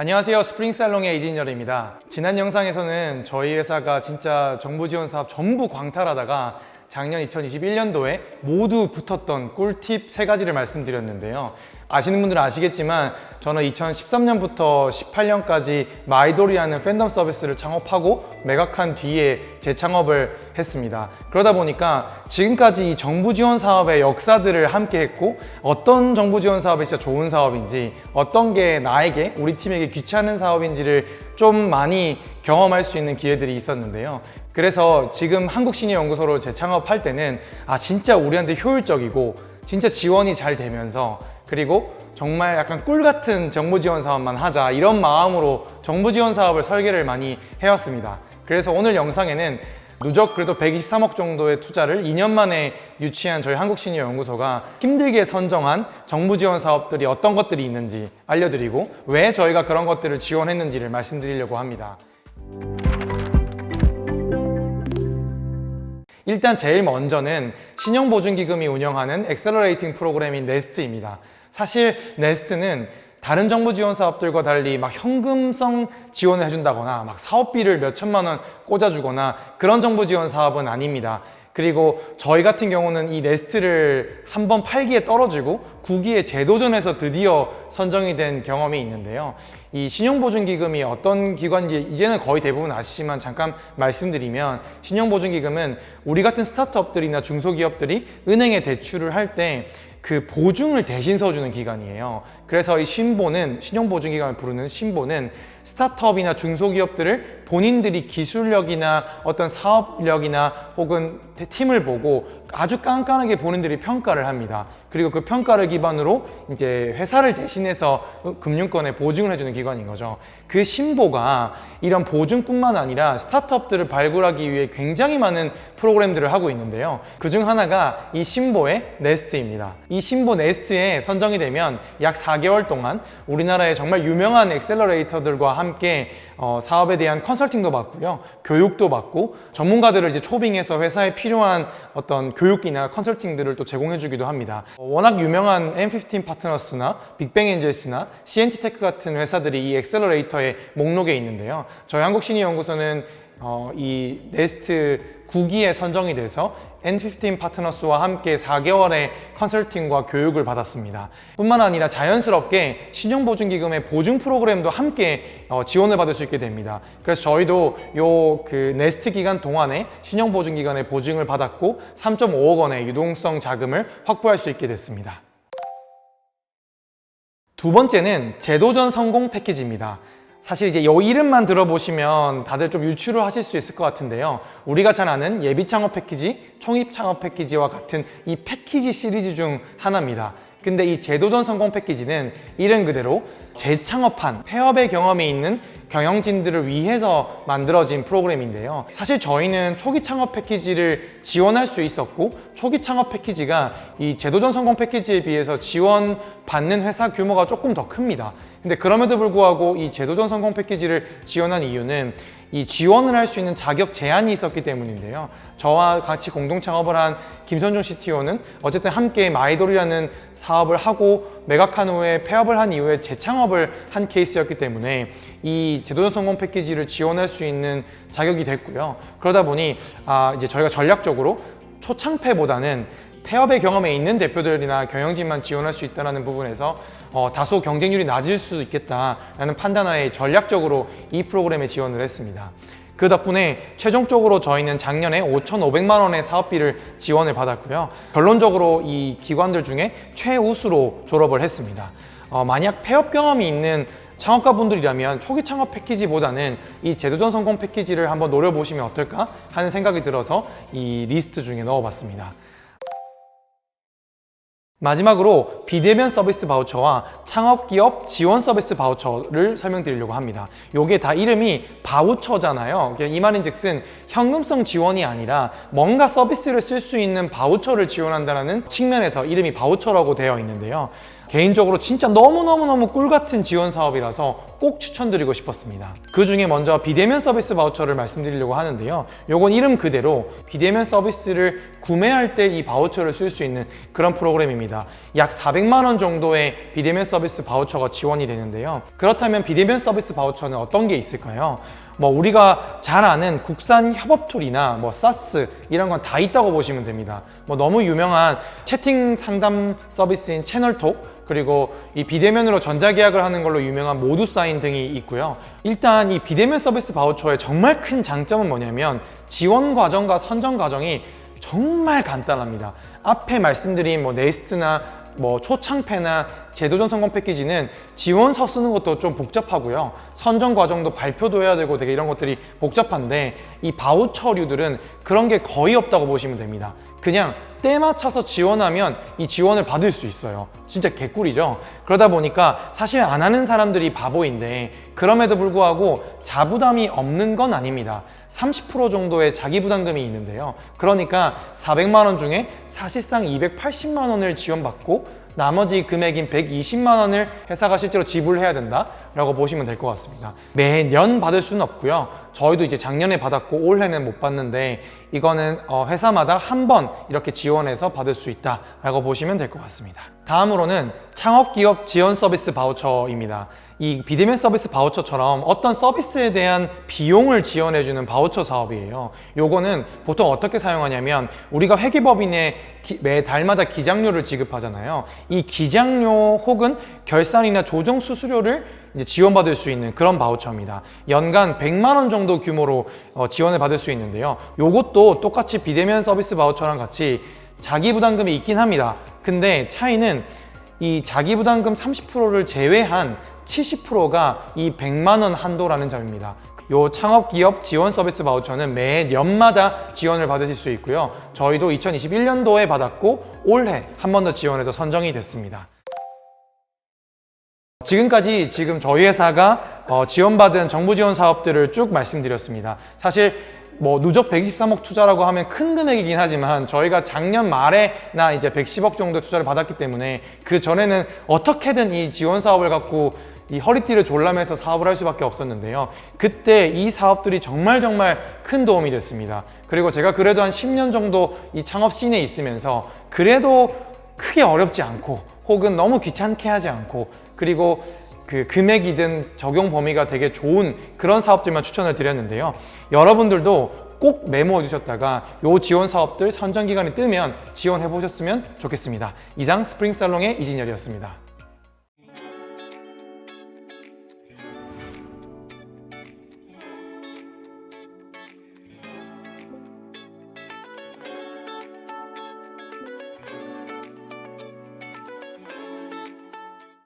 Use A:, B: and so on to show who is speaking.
A: 안녕하세요. 스프링살롱의 이진열입니다. 지난 영상에서는 저희 회사가 진짜 정부 지원 사업 전부 광탈하다가 작년 2021년도에 모두 붙었던 꿀팁 세 가지를 말씀드렸는데요. 아시는 분들은 아시겠지만 저는 2013년부터 18년까지 마이돌이라는 팬덤 서비스를 창업하고 매각한 뒤에 재창업을 했습니다. 그러다 보니까 지금까지 이 정부 지원 사업의 역사들을 함께 했고 어떤 정부 지원 사업이 진짜 좋은 사업인지 어떤 게 나에게 우리 팀에게 귀찮은 사업인지를 좀 많이 경험할 수 있는 기회들이 있었는데요. 그래서 지금 한국시니연구소로 재창업할 때는 아 진짜 우리한테 효율적이고 진짜 지원이 잘 되면서 그리고 정말 약간 꿀 같은 정부 지원 사업만 하자 이런 마음으로 정부 지원 사업을 설계를 많이 해왔습니다. 그래서 오늘 영상에는 누적 그래도 123억 정도의 투자를 2년 만에 유치한 저희 한국시니어연구소가 힘들게 선정한 정부 지원 사업들이 어떤 것들이 있는지 알려드리고 왜 저희가 그런 것들을 지원했는지를 말씀드리려고 합니다. 일단 제일 먼저는 신용보증기금이 운영하는 엑셀러레이팅 프로그램인 네스트입니다. 사실 네스트는 다른 정부 지원 사업들과 달리 막 현금성 지원을 해준다거나 막 사업비를 몇 천만 원 꽂아주거나 그런 정부 지원 사업은 아닙니다. 그리고 저희 같은 경우는 이 네스트를 한번 8기에 떨어지고 9기에 재도전해서 드디어 선정이 된 경험이 있는데요. 이 신용보증기금이 어떤 기관인지 이제는 거의 대부분 아시지만 잠깐 말씀드리면 신용보증기금은 우리 같은 스타트업들이나 중소기업들이 은행에 대출을 할때 그 보증을 대신 서주는 기관이에요. 그래서 이 신보는 신용보증기관을 부르는 신보는 스타트업이나 중소기업들을 본인들이 기술력이나 어떤 사업력이나 혹은 팀을 보고 아주 깐깐하게 본인들이 평가를 합니다. 그리고 그 평가를 기반으로 이제 회사를 대신해서 금융권에 보증을 해주는 기관인 거죠. 그 신보가 이런 보증뿐만 아니라 스타트업들을 발굴하기 위해 굉장히 많은 프로그램들을 하고 있는데요. 그중 하나가 이 신보의 네스트입니다. 이 신보 네스트에 선정이 되면 약 4개월 동안 우리나라의 정말 유명한 엑셀러레이터들과 함께 어, 사업에 대한 컨설팅도 받고요. 교육도 받고 전문가들을 이제 초빙해서 회사에 필요한 어떤 교육이나 컨설팅들을 또 제공해 주기도 합니다. 어, 워낙 유명한 M15 파트너스나 빅뱅 엔젤스나 CNT 테크 같은 회사들이 이 엑셀러레이터의 목록에 있는데요. 저희 한국신의연구소는 어, 이 네스트 9기에 선정이 돼서 N15 파트너스와 함께 4개월의 컨설팅과 교육을 받았습니다. 뿐만 아니라 자연스럽게 신용보증기금의 보증 프로그램도 함께 어, 지원을 받을 수 있게 됩니다. 그래서 저희도 요 그 네스트 기간 동안에 신용보증기관의 보증을 받았고 3.5억 원의 유동성 자금을 확보할 수 있게 됐습니다. 두 번째는 제도전 성공 패키지입니다. 사실 이제 이 이름만 들어보시면 다들 좀 유추를 하실 수 있을 것 같은데요. 우리가 잘 아는 예비 창업 패키지, 총입 창업 패키지와 같은 이 패키지 시리즈 중 하나입니다. 근데 이 제도전 성공 패키지는 이름 그대로 재창업한 폐업의 경험이 있는 경영진들을 위해서 만들어진 프로그램인데요. 사실 저희는 초기 창업 패키지를 지원할 수 있었고 초기 창업 패키지가 이 제도전 성공 패키지에 비해서 지원 받는 회사 규모가 조금 더 큽니다. 근데 그럼에도 불구하고 이 제도전 성공 패키지를 지원한 이유는 이 지원을 할 수 있는 자격 제한이 있었기 때문인데요. 저와 같이 공동 창업을 한 김선종 CTO는 어쨌든 함께 마이돌이라는 사업을 하고 매각한 후에 폐업을 한 이후에 재창업을 한 케이스였기 때문에 이 제도전 성공 패키지를 지원할 수 있는 자격이 됐고요. 그러다 보니 아 이제 저희가 전략적으로 초창패보다는 폐업의 경험에 있는 대표들이나 경영진만 지원할 수 있다는 부분에서 어, 다소 경쟁률이 낮을 수 있겠다라는 판단하에 전략적으로 이 프로그램에 지원을 했습니다. 그 덕분에 최종적으로 저희는 작년에 5,500만 원의 사업비를 지원을 받았고요. 결론적으로 이 기관들 중에 최우수로 졸업을 했습니다. 어, 만약 폐업 경험이 있는 창업가 분들이라면 초기 창업 패키지보다는 이 제도전 성공 패키지를 한번 노려보시면 어떨까 하는 생각이 들어서 이 리스트 중에 넣어봤습니다. 마지막으로 비대면 서비스 바우처와 창업기업 지원 서비스 바우처를 설명드리려고 합니다. 요게 다 이름이 바우처잖아요. 이 말인 즉슨 현금성 지원이 아니라 뭔가 서비스를 쓸 수 있는 바우처를 지원한다는 측면에서 이름이 바우처라고 되어 있는데요. 개인적으로 진짜 너무너무너무 꿀 같은 지원 사업이라서 꼭 추천드리고 싶었습니다. 그 중에 먼저 비대면 서비스 바우처를 말씀드리려고 하는데요. 요건 이름 그대로 비대면 서비스를 구매할 때 이 바우처를 쓸 수 있는 그런 프로그램입니다. 약 400만 원 정도의 비대면 서비스 바우처가 지원이 되는데요. 그렇다면 비대면 서비스 바우처는 어떤 게 있을까요? 뭐 우리가 잘 아는 국산 협업 툴이나 뭐 사스 이런 건 다 있다고 보시면 됩니다. 뭐 너무 유명한 채팅 상담 서비스인 채널톡 그리고 이 비대면으로 전자계약을 하는 걸로 유명한 모두 사인 등이 있고요. 일단 이 비대면 서비스 바우처의 정말 큰 장점은 뭐냐면 지원 과정과 선정 과정이 정말 간단합니다. 앞에 말씀드린 뭐 네스트나 뭐 초창패나 제도전 성공 패키지는 지원서 쓰는 것도 좀 복잡하고요. 선정 과정도 발표도 해야 되고 되게 이런 것들이 복잡한데 이 바우처류들은 그런 게 거의 없다고 보시면 됩니다. 그냥 때 맞춰서 지원하면 이 지원을 받을 수 있어요. 진짜 개꿀이죠. 그러다 보니까 사실 안 하는 사람들이 바보인데 그럼에도 불구하고 자부담이 없는 건 아닙니다. 30% 정도의 자기 부담금이 있는데요. 그러니까 400만 원 중에 사실상 280만 원을 지원받고 나머지 금액인 120만 원을 회사가 실제로 지불해야 된다라고 보시면 될 것 같습니다. 매년 받을 수는 없고요. 저희도 이제 작년에 받았고 올해는 못 받는데 이거는 어, 회사마다 한 번 이렇게 지원해서 받을 수 있다라고 보시면 될 것 같습니다. 다음으로는 창업기업 지원 서비스 바우처입니다. 이 비대면 서비스 바우처처럼 어떤 서비스에 대한 비용을 지원해주는 바우처 사업이에요. 요거는 보통 어떻게 사용하냐면 우리가 회계법인에 기- 매 달마다 기장료를 지급하잖아요. 이 기장료 혹은 결산이나 조정 수수료를 지원받을 수 있는 그런 바우처입니다. 연간 100만 원 정도 규모로 어, 지원을 받을 수 있는데요. 요것도 똑같이 비대면 서비스 바우처랑 같이 자기 부담금이 있긴 합니다. 근데 차이는 이 자기 부담금 30%를 제외한 70%가 이 100만 원 한도라는 점입니다. 요 창업기업 지원 서비스 바우처는 매 년마다 지원을 받으실 수 있고요. 저희도 2021년도에 받았고 올해 한 번 더 지원해서 선정이 됐습니다. 지금까지 지금 저희 회사가 어, 지원받은 정부 지원 사업들을 쭉 말씀드렸습니다. 사실 뭐 누적 123억 투자라고 하면 큰 금액이긴 하지만 저희가 작년 말에나 이제 110억 정도 투자를 받았기 때문에 그 전에는 어떻게든 이 지원 사업을 갖고 이 허리띠를 졸라매서 사업을 할 수밖에 없었는데요. 그때 이 사업들이 정말 정말 큰 도움이 됐습니다. 그리고 제가 그래도 한 10년 정도 이 창업 씬에 있으면서 그래도 크게 어렵지 않고 혹은 너무 귀찮게 하지 않고 그리고 그 금액이든 적용 범위가 되게 좋은 그런 사업들만 추천을 드렸는데요. 여러분들도 꼭 메모해 주셨다가 요 지원 사업들 선정 기간이 뜨면 지원해 보셨으면 좋겠습니다. 이상 스프링 살롱의 이진열이었습니다.